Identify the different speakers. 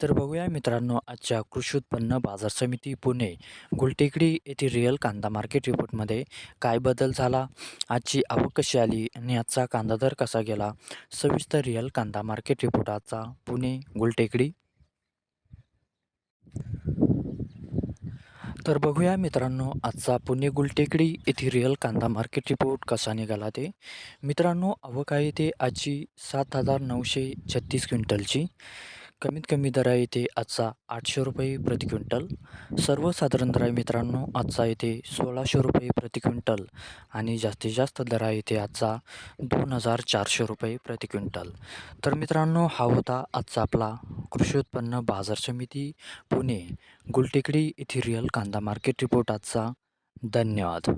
Speaker 1: तर बघूया मित्रांनो आजच्या कृषी उत्पन्न बाजार समिती पुणे गुलटेकडी येथील रिअल कांदा मार्केट रिपोर्टमध्ये काय बदल झाला? आजची आवक कशी आली आणि आजचा कांदा दर कसा गेला? सविस्तर रिअल कांदा मार्केट रिपोर्ट आजचा पुणे गुलटेकडी. तर बघूया मित्रांनो आजचा पुणे गुलटेकडी येथे रिअल कांदा मार्केट रिपोर्ट कसा निघाला ते. मित्रांनो आवक आहे ते आजची सात हजार नऊशे छत्तीस क्विंटलची. कमीत कमी दर आहे ते आजचा आठशे रुपये प्रति क्विंटल. सर्वसाधारण दर आहे मित्रांनो आजचा येथे सोळाशे रुपये प्रति क्विंटल आणि जास्तीत जास्त दर आहे ते आजचा दोन हजार चारशे रुपये प्रति क्विंटल. तर मित्रांनो हा होता आजचा आपला कृषी उत्पन्न बाजार समिती पुणे गुलटेकडी येथे रिअल कांदा मार्केट रिपोर्ट आजचा. धन्यवाद.